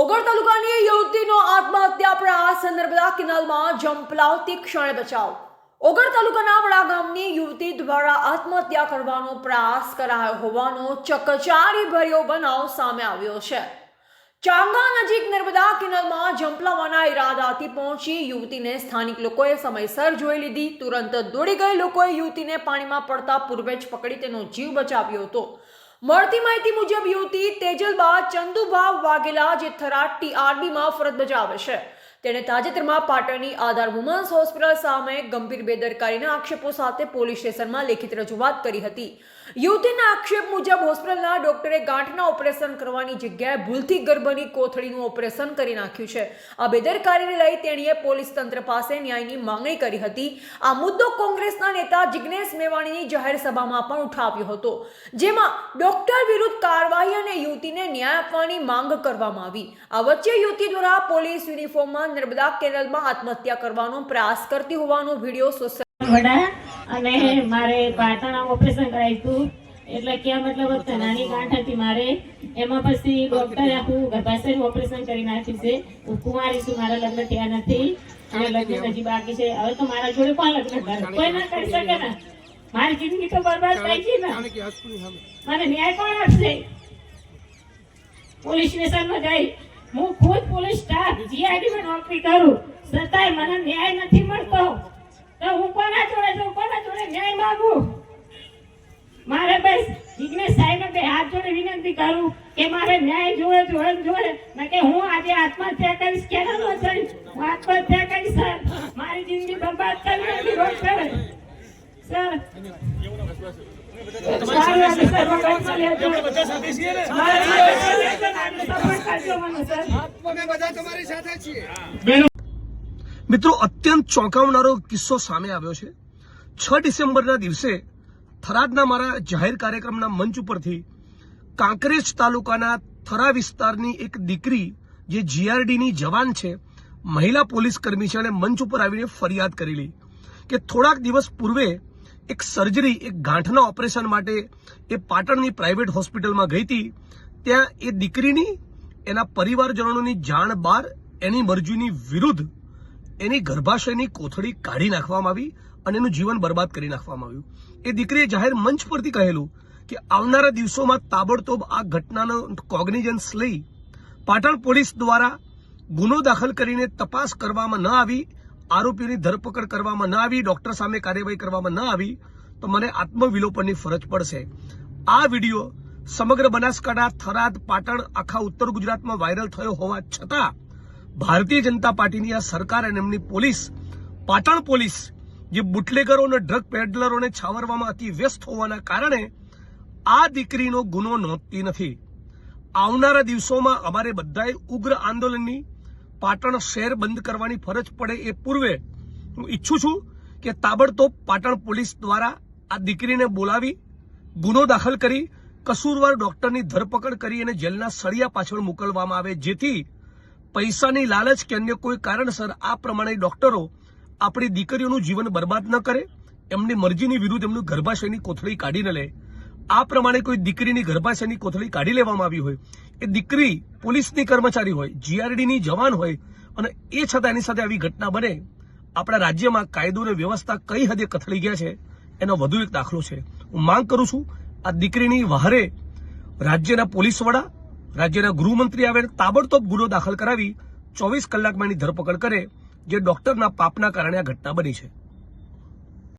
ઓગળ તાલુકાની યુવતીનો આત્મહત્યા પ્રયાસ નર્મદા કેનાલમાં જંપલાવતી ક્ષણે બચાવ. ઓગળ તાલુકાના વડા ગામની યુવતી દ્વારા આત્મહત્યા કરવાનો પ્રયાસ કરાયો હોવાનો ચકચારી ભર્યો બનાવ સામે આવ્યો છે. ચાંગા નજીક નર્મદા કેનાલમાં જંપલાવાના ઈરાદાથી પહોંચી યુવતીને સ્થાનિક લોકોએ સમયસર જોઈ લીધી. તુરંત દોડી ગઈ લોકોએ યુવતીને પાણીમાં પડતા પૂર્વે જ પકડી તેનો જીવ બચાવ્યો હતો. મળતી માહિતી મુજબ યુવતી તેજલબા ચંદુભા વાઘેલા જે થરાદ ટીઆરબીમાં ફરજ બજાવે છે. તેણે તાજેતરમાં પાટણની આધાર વુમન્સ હોસ્પિટલ સામે ગંભીર બેદરકારીના આક્ષેપો સાથે પોલીસ સ્ટેશનમાં લેખિત રજૂઆત કરી હતી. યુવતીના આક્ષેપ મુજબ હોસ્પિટલના ડોક્ટરે ગાંઠના ઓપરેશન કરવાની જગ્યાએ ભૂલથી ગર્ભની કોથળીનું ઓપરેશન કરી નાખ્યું છે. આ બેદરકારીને લઈ તેણીએ પોલીસ તંત્ર પાસે ન્યાયની માંગણી કરી હતી. આ મુદ્દો કોંગ્રેસના નેતા જિગ્નેશ મેવાણીની જાહેર સભામાં પણ ઉઠાવ્યો હતો, જેમાં ડોક્ટર વિરુદ્ધ કાર્યવાહી અને યુવતીને ન્યાય આપવાની માંગ કરવામાં આવી. આ વચ્ચે યુવતી દ્વારા પોલીસ યુનિફોર્મમાં નર્મદા કેરળમાં આત્મહત્યા કરવાનો પ્રયાસ કરતી હોવાનો વીડિયો સોશિયલ વડા અને મારે પાટણ ઓપરેશન કરાયું હતું. એટલે કે મતલબ હતી નાની ગાંઠ હતી મારે. એમાં પછી ડોક્ટરે આખું ગર્ભાશયનું ઓપરેશન કરી નાખ્યું છે. હું કુંવારી છું મારા લગ્ન થયા નથી. અને લગ્ન હજી બાકી છે. હવે તો મારા જોડે કોણ લગ્ન કોઈ ના કરી શકે ને. મારી જિંદગી તો બરબાદ થઈ ગઈ ને. મને ન્યાય કોણ આપશે? પોલીસ સ્ટેશનમાં જઈ. હું ખુદ પોલીસ સ્ટાફ જીઆઈડી માં નોકરી કરું. છતાંય મને ન્યાય નથી મળતો. તો હું કોના જોડે જાઉં? કોના જોડે ન્યાય માંગુ? મારે બસ જિગ્નેશ સાહેબ બે હાથ જોડે વિનંતી કરું કે મારે ન્યાય જોવે જોવે જોડે જોવે. કે હું આજે આત્મહત્યા કરીશ. કે ન કરીશ હું આત્મહત્યા કરીશ સર. મારી જિંદગી બરબાદ કરી નથી રોજ સર. સારું સર ને? સર મિત્રો, અત્યંત ચોંકાવનારો કિસ્સો સામે આવ્યો છે. છ ડિસેમ્બરના દિવસે થરાદના મારા જાહેર કાર્યક્રમના મંચ ઉપરથી કાંકરેજ તાલુકાના થરા વિસ્તારની એક દીકરી, જે જીઆરડીની જવાન છે, મહિલા પોલીસ કર્મી છે અને મંચ ઉપર આવીને ફરિયાદ કરેલી કે થોડાક દિવસ પૂર્વે એક સર્જરી એક ગાંઠના ઓપરેશન માટે એ પાટણની પ્રાઇવેટ હોસ્પિટલમાં ગઈ હતી. ત્યાં એ દીકરીની, એના પરિવારજનોની જાણ બહાર એની મરજીની વિરુદ્ધ એની ગર્ભાશયની કોથળી કાઢી નાખવામાં આવી અને એનું જીવન બરબાદ કરી નાખવામાં આવ્યું. એ દીકરીએ જાહેર મંચ પરથી કહેલું કે આવનારા દિવસોમાં તાબડતોબ આ ઘટનાનો કોગ્નિજન્સ લઈ પાટણ પોલીસ દ્વારા ગુનો દાખલ કરીને તપાસ કરવામાં ન આવી આરોપીની ધરપકડ કરવામાં ન આવી, ડોક્ટર સામે કાર્યવાહી કરવામાં ન આવી, તો મને આત્મવિલોપનની ફરજ પડશે. આ વીડિયો સમગ્ર બનાસકાંઠા, થરાદ, પાટણ આખા ઉત્તર ગુજરાતમાં વાયરલ થયો હોવા છતાં ભારતીય જનતા પાર્ટીની આ સરકાર અને એમની પોલીસ, પાટણ પોલીસ, જે બુટલેગરો અને ડ્રગ પેડલરોને છાવરવામાં અતિ વ્યસ્ત હોવાના કારણે આ દીકરીનો ગુનો નોંધતી નથી. આવનારા દિવસોમાં અમારે બધાએ ઉગ્ર આંદોલનની પાટણ શહેર બંધ કરવાની ફરજ પડે એ પૂર્વે હું ઈચ્છું છું કે તાબડતોબ પાટણ પોલીસ દ્વારા આ દીકરીને બોલાવી, ગુનો દાખલ કરી કસૂરવાર ડોક્ટરની ધરપકડ કરી અને જેલના સળિયા પાછળ મોકલવામાં આવે, જેથી પૈસાની લાલચ કે અન્ય કોઈ કારણસર આ પ્રમાણે ડોક્ટરો આપણી દીકરીઓનું જીવન બરબાદ ન કરે, એમની મરજીની વિરુદ્ધ એમનું ગર્ભાશયની કોથળી કાઢી ન લે. આ પ્રમાણે કોઈ દીકરીની ગર્ભાશયની કોથળી કાઢી લેવામાં આવી હોય, એ દીકરી પોલીસની કર્મચારી હોય જીઆરડીની જવાન હોય, અને એ છતાં એની સાથે આવી ઘટના બને, આપણા રાજ્યમાં કાયદો અને વ્યવસ્થા કઈ હદે કથળી ગયા છે, એનો વધુ એક દાખલો છે. હું માંગ કરું છું આ દીકરીની વહારે રાજ્યના પોલીસ વડા, રાજ્યના ગૃહમંત્રી આવે તાબડતોબ ગુનો દાખલ કરાવી ચોવીસ કલાકમાં એની ધરપકડ કરે જે ડોક્ટરના પાપના કારણે આ ઘટના બની છે.